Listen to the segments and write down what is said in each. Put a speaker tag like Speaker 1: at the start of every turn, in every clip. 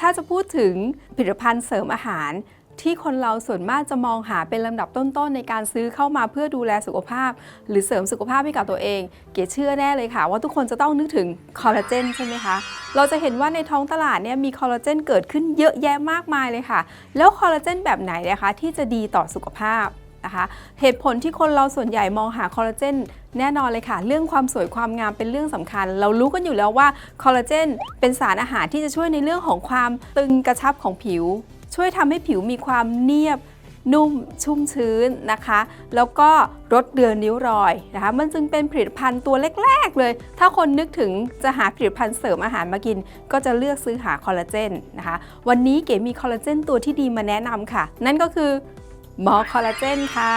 Speaker 1: ถ้าจะพูดถึงผลิตภัณฑ์เสริมอาหาร ที่คนเราส่วนมากจะมองหาเป็นลำดับต้นๆ ในการซื้อเข้ามาเพื่อดูแลสุขภาพ หรือเสริมสุขภาพให้กับตัวเอง เก๋เชื่อแน่เลยค่ะ ว่าทุกคนจะต้องนึกถึงคอลลาเจนใช่ไหมคะเราจะเห็นว่าในท้องตลาดเนี่ยมีคอลลาเจนเกิดขึ้นเยอะแยะมากมายเลยค่ะ แล้วคอลลาเจนแบบไหนนะคะที่จะดีต่อสุขภาพ นะคะเหตุผลที่คนเราส่วนใหญ่มองหาคอลลาเจนแน่นอนเลยค่ะ เรื่องความสวยความงามเป็นเรื่องสำคัญ เรารู้กันอยู่แล้วว่าคอลลาเจนเป็นสารอาหารที่จะช่วยในเรื่องของความตึงกระชับของผิว ช่วยทำให้ผิวมีความเนียบนุ่มชุ่มชื้นนะคะ แล้วก็ลดเดือนนิ้วรอยนะคะ มันจึงเป็นผลิตภัณฑ์ตัวแรกๆเลย ถ้าคนนึกถึงจะหาผลิตภัณฑ์เสริมอาหารมากิน ก็จะเลือกซื้อหาคอลลาเจนนะคะ วันนี้เก๋มีคอลลาเจนตัวที่ดีมาแนะนำค่ะ นั่นก็คือ มอคอลลาเจนค่ะ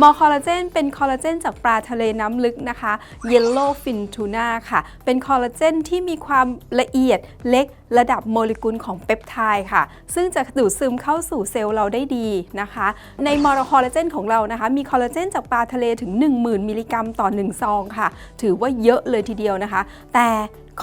Speaker 1: มอคอลลาเจนเป็นคอลลาเจนจากปลาทะเลน้ำลึกนะคะ Yellow Fin Tuna ค่ะ เป็นคอลลาเจนที่มีความละเอียดเล็กระดับโมเลกุลของเปปไทด์ค่ะ ซึ่งจะดูดซึมเข้าสู่เซลล์เราได้ดีนะคะ ในมอคอลลาเจนของเรานะคะ มีคอลลาเจนจากปลาทะเลถึง 10,000 มิลลิกรัมต่อ 1 ซองค่ะ ถือว่าเยอะเลยทีเดียวนะคะ แต่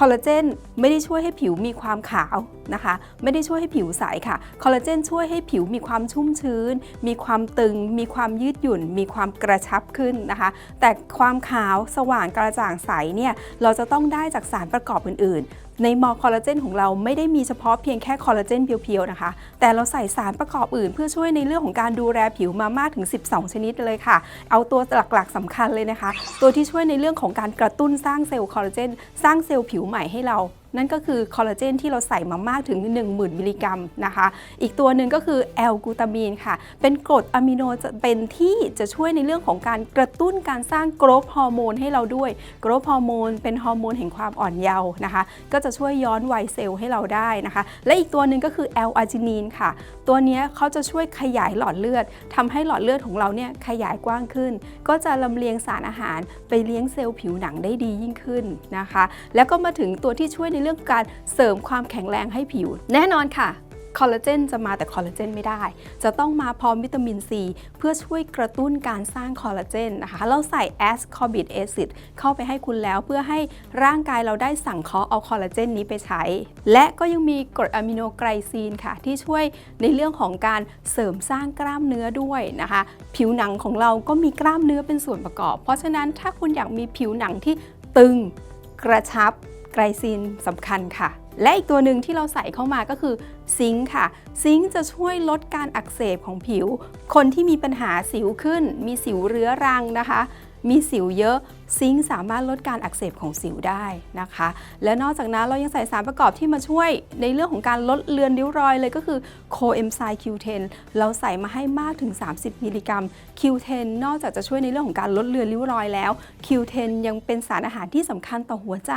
Speaker 1: คอลลาเจนไม่ได้ช่วยให้ผิวมีความขาวนะคะ ไม่ได้ช่วยให้ผิวใสค่ะ คอลลาเจนช่วยให้ผิวมีความชุ่มชื้น มีความตึง มีความยืดหยุ่น มีความกระชับขึ้นนะคะ แต่ความขาวสว่างกระจ่างใสเนี่ย เราจะต้องได้จากสารประกอบอื่น ในมอคอลลาเจนของเราไม่ได้มีเฉพาะเพียงแค่คอลลาเจนเพียวๆนะคะ แต่เราใส่สารประกอบอื่น เพื่อช่วยในเรื่องของการดูแลผิวมามากถึง 12 ชนิดเลยค่ะ เอาตัวหลักๆสำคัญเลยนะคะ ตัวที่ช่วยในเรื่องของการกระตุ้นสร้างเซลล์คอลลาเจนสร้างเซลล์ผิวใหม่ให้เรา นั่นก็คือคอลลาเจนที่เราใส่มามากถึง 10,000 มิลลิกรัมนะคะ อีกตัวหนึ่งก็คือแอลกูตามีนค่ะ เป็นกรดอะมิโนจะเป็นที่จะช่วยในเรื่องของการกระตุ้นการสร้างโกรทฮอร์โมนให้เราด้วย โกรทฮอร์โมนเป็นฮอร์โมนแห่งความอ่อนเยาว์นะคะ ก็จะช่วยย้อนวัยเซลล์ให้เราได้นะคะ และอีกตัวหนึ่งก็คือแอลอาร์จินีนค่ะ ตัวนี้เขาจะช่วยขยายหลอดเลือดทำให้หลอดเลือดของเราเนี่ยขยายกว้างขึ้น ก็จะลำเลียงสารอาหารไปเลี้ยงเซลล์ผิวหนังได้ดียิ่งขึ้นนะคะ แล้วก็มาถึงตัวที่ช่วยในในเรื่องการเสริมความแข็งแรงให้ผิว แน่นอนค่ะคอลลาเจนจะมาแต่คอลลาเจนไม่ได้ จะต้องมาพร้อมวิตามินซีเพื่อช่วยกระตุ้นการสร้างคอลลาเจนนะคะ เราใส่แอสคอบิกแอซิดเข้าไปให้คุณแล้วเพื่อให้ร่างกายเราได้สั่งเคาะเอาคอลลาเจนนี้ไปใช้ และก็ยังมีกรดอะมิโนไกลซีนค่ะ ที่ช่วยในเรื่องของการเสริมสร้างกล้ามเนื้อด้วยนะคะ ผิวหนังของเราก็มีกล้ามเนื้อเป็นส่วนประกอบ เพราะฉะนั้นถ้าคุณอยากมีผิวหนังที่ตึงกระชับ ไกลซีนสำคัญค่ะ และอีกตัวหนึ่งที่เราใส่เข้ามาก็คือซิงค์ค่ะ ซิงค์จะช่วยลดการอักเสบของผิว คนที่มีปัญหาสิวขึ้น มีสิวเรื้อรังนะคะ มีสิวเยอะซิงค์สามารถลดการอักเสบของสิวได้นะคะ และนอกจากนั้นเรายังใส่สารประกอบที่มาช่วยในเรื่องของการลดเลือนริ้วรอยเลยก็คือโคเอนไซม์ Q10 เราใส่มาให้มากถึง 30 มิลลิกรัม Q10 นอกจากจะช่วยในเรื่องของการลดเลือนริ้วรอยแล้ว Q10 ยังเป็นสารอาหารที่สำคัญต่อหัวใจ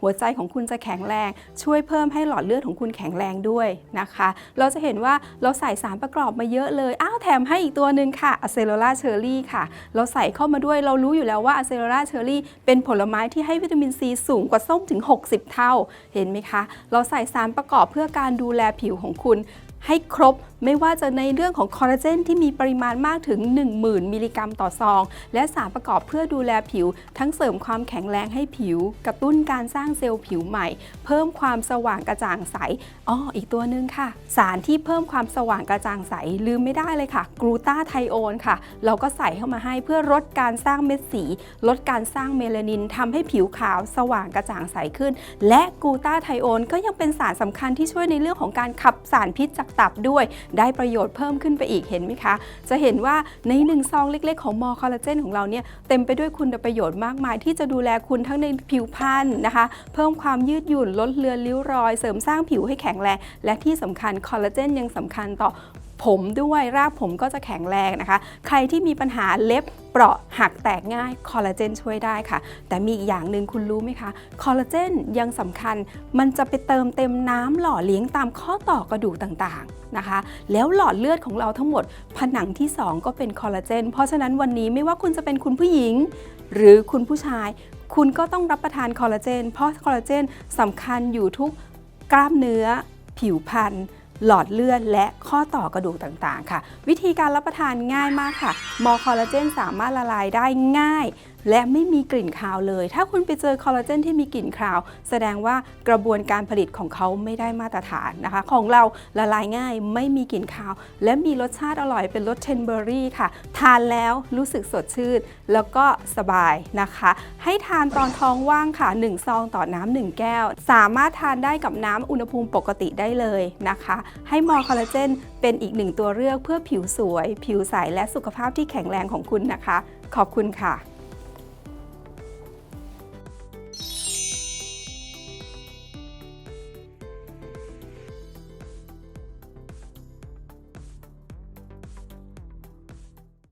Speaker 1: หัวใจของคุณจะแข็งแรง ช่วยเพิ่มให้หลอดเลือดของคุณแข็งแรงด้วยนะคะ เราจะเห็นว่าเราใส่สารประกอบมาเยอะเลย อ้าวแถมให้อีกตัวหนึ่งค่ะอะเซโ l ล่าเชอร์รี่ค่ะ เราใส่เข้ามาด้วยเรารู้อยู่แล้วว่าอะเซโ l ล่าเชอร์รี่เป็นผลไม้ที่ให้วิตามินซีสูงกว่าส้มถึง 60 เท่า เห็นไหมคะ เราใส่สารประกอบเพื่อการดูแลผิวของคุณ ให้ครบไม่ว่าจะในเรื่องของคอลลาเจนที่มีปริมาณมากถึง 10,000 มิลลิกรัมต่อซอง และสารประกอบเพื่อดูแลผิว ทั้งเสริมความแข็งแรงให้ผิว กระตุ้นการสร้างเซลล์ผิวใหม่ เพิ่มความสว่างกระจ่างใสอ๋ออีกตัวหนึ่งค่ะ สารที่เพิ่มความสว่างกระจ่างใสลืมไม่ได้เลยค่ะกลูตาไทโอนค่ะ เราก็ใส่เข้ามาให้เพื่อลดการสร้างเม็ดสี ลดการสร้างเมลานินทำให้ผิวขาวสว่างกระจ่างใสขึ้น และกลูตาไทโอนก็ยังเป็นสารสำคัญที่ช่วยในเรื่องของการขับสารพิษจากตับด้วย ได้ประโยชน์เพิ่มขึ้นไปอีกเห็นไหมคะ จะเห็นว่าในหนึ่งซองเล็ก ๆ ของมอคอลลาเจนของเราเนี่ยเต็มไปด้วยคุณประโยชน์มากมาย ที่จะดูแลคุณทั้งในผิวพรรณนะคะ เพิ่มความยืดหยุ่นลดเลือนริ้วรอย เสริมสร้างผิวให้แข็งแรงและที่สำคัญคอลลาเจนยังสำคัญต่อผมด้วยรากผมก็จะแข็งแรงนะคะ ใครที่มีปัญหาเล็บเปราะหักแตกง่ายคอลลาเจนช่วยได้ค่ะ แต่มีอีกอย่างหนึ่งคุณรู้ไหมคะคอลลาเจนยังสำคัญ มันจะไปเติมเต็มน้ำหล่อเลี้ยงตามข้อต่อกระดูกต่างๆนะคะ แล้วหลอดเลือดของเราทั้งหมด ผนังที่ 2 ก็เป็นคอลลาเจนเพราะฉะนั้นวันนี้ไม่ว่าคุณจะเป็นคุณผู้หญิง หรือคุณผู้ชาย คุณก็ต้องรับประทานคอลลาเจนเพราะคอลลาเจนสำคัญอยู่ทุกกล้ามเนื้อ ผิวพรรณ หลอดเลือดและข้อต่อกระดูกต่างๆ ค่ะ วิธีการรับประทานง่ายมากค่ะ มอคอลลาเจนสามารถละลายได้ง่าย และไม่มีกลิ่นคาวเลย ถ้าคุณไปเจอคอลลาเจนที่มีกลิ่นคาว แสดงว่ากระบวนการผลิตของเขาไม่ได้มาตรฐานนะคะ ของเราละลายง่ายไม่มีกลิ่นคาว และมีรสชาติอร่อยเป็นรสเทนเบอรี่ค่ะ ทานแล้วรู้สึกสดชื่น แล้วก็สบายนะคะ ให้ทานตอนท้องว่างค่ะ 1 ซองต่อน้ำหนึ่งแก้ว สามารถทานได้กับน้ำอุณหภูมิปกติได้เลยนะคะ ให้มอคอลลาเจนเป็นอีกหนึ่งตัวเลือกเพื่อผิวสวย ผิวใสและสุขภาพที่แข็งแรงของคุณนะคะ ขอบคุณค่ะ